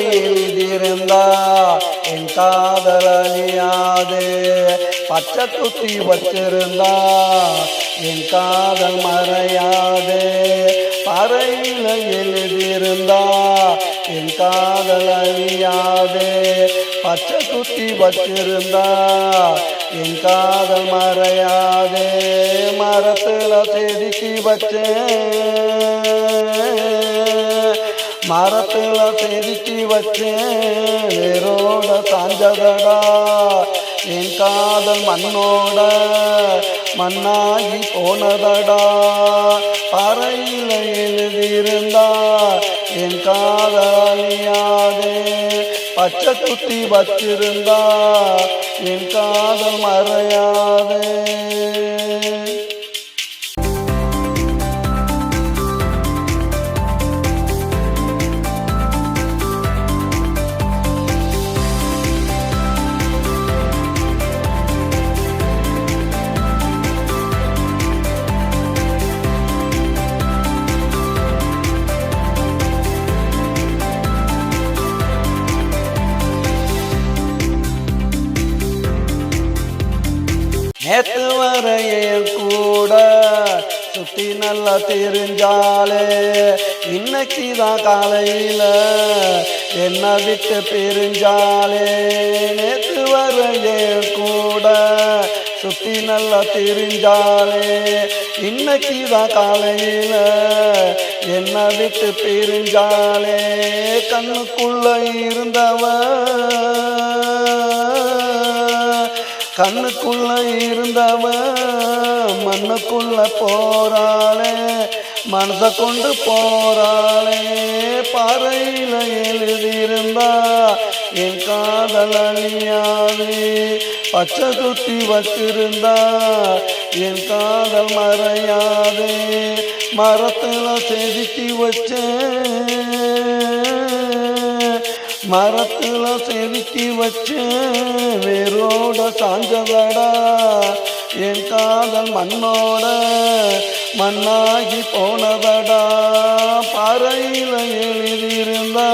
எழுதியிருந்தா என் காதல் அழியாது. பச்சை துத்தி வச்சிருந்தா என் காதல் மறையாது. பறையில் எழுதியிருந்தா என் காதல் அழியாது. பச்சை துத்தி வச்சிருந்தா என் காதல் மறையாது. மரத்தில் செதுக்கி வச்சேன். மரத்தில் செதுக்கி வச்சேன். வேரோட சாஞ்சதடா. என் காதல் மண்ணோட மண்ணாகி போனதடா. பறையில் எழுதியிருந்தா என் காதலியாதே. பச்சை குத்தி வச்சிருந்தா என் காதல் மறையாதே. நேத்து வரையே கூட சுத்தி நல்லா தெரிஞ்சாலே இன்னைக்கு தான் காலையில் என்ன விட்டு பிரிஞ்சாலே நேத்து வரையே கூட சுத்தி நல்லா தெரிஞ்சாலே இன்னைக்கு தான் காலையில் என்ன விட்டு பிரிஞ்சாலே கண்ணுக்குள்ள இருந்தவன். கண்ணுக்குள்ள இருந்தவ மண்ணுக்குள்ள போறாளே மனச கொண்டு போறாளே. பாறையில எழுதியிருந்தா என் காதல் அழியாது. பச்சை குத்தி வச்சிருந்தா என் காதல் மறையாது. மரத்துல செதுக்கி வச்சேன். மரத்துல செதுக்கி வச்சேன் வேரோட சாஞ்சதடா. என் காதல் மண்ணோட மண்ணாகி போனதடா. பாறையில எழுதியிருந்தா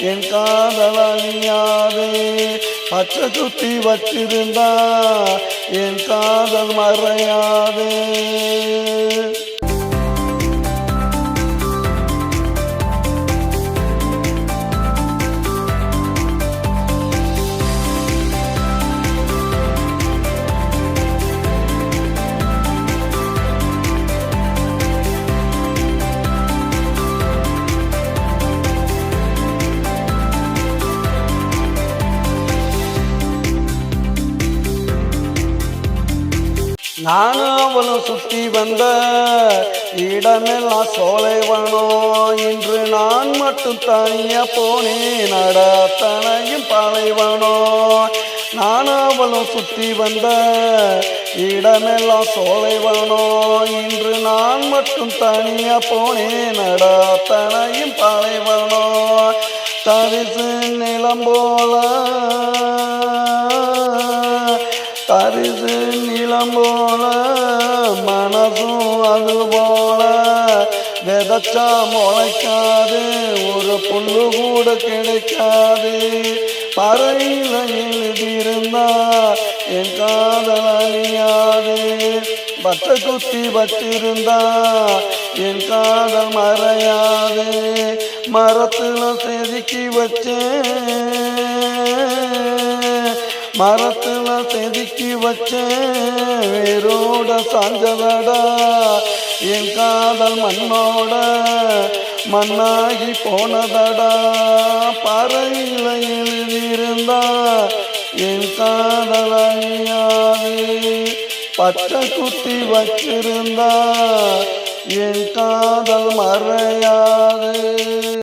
என் காதல் அழியாது. பச்சை சுத்தி வச்சிருந்தா என் காதல் மறையாது. நானும் அவனும் சுத்தி வந்த இடமெல்லாம் சோலைவனோ. இன்று நான் மட்டும் தனிய போனேன். நடத்தனையும் பாலைவனம் நானும் அவளும் சுத்தி வந்த இடமெல்லாம் சோலைவனோ. இன்று நான் மட்டும் தனிய போனேன். நடத்தனையும் பாலைவனம் தரிசு நிலம் போல தரிசு நிலம் போல மனசும் அது போல. விதச்சா முளைக்காது ஒரு புல்லு கூட கிடைக்காது. பறையில எழுதியிருந்தா என் காதல் அழியாது. பச்சை குத்தி வச்சிருந்தா என் காதல் மறையாது. மரத்தில் செதுக்கி வச்சேன். மரத்துல செதுக்கி வச்சேன். வேரோட சாஞ்சதடா என் காதல் மண்ணோட மண்ணாகி போனதடா. பறையில் எழுதியிருந்தா என் காதல் அழியாது. பச்சை குத்தி வச்சிருந்தா என் காதல் மறையாது.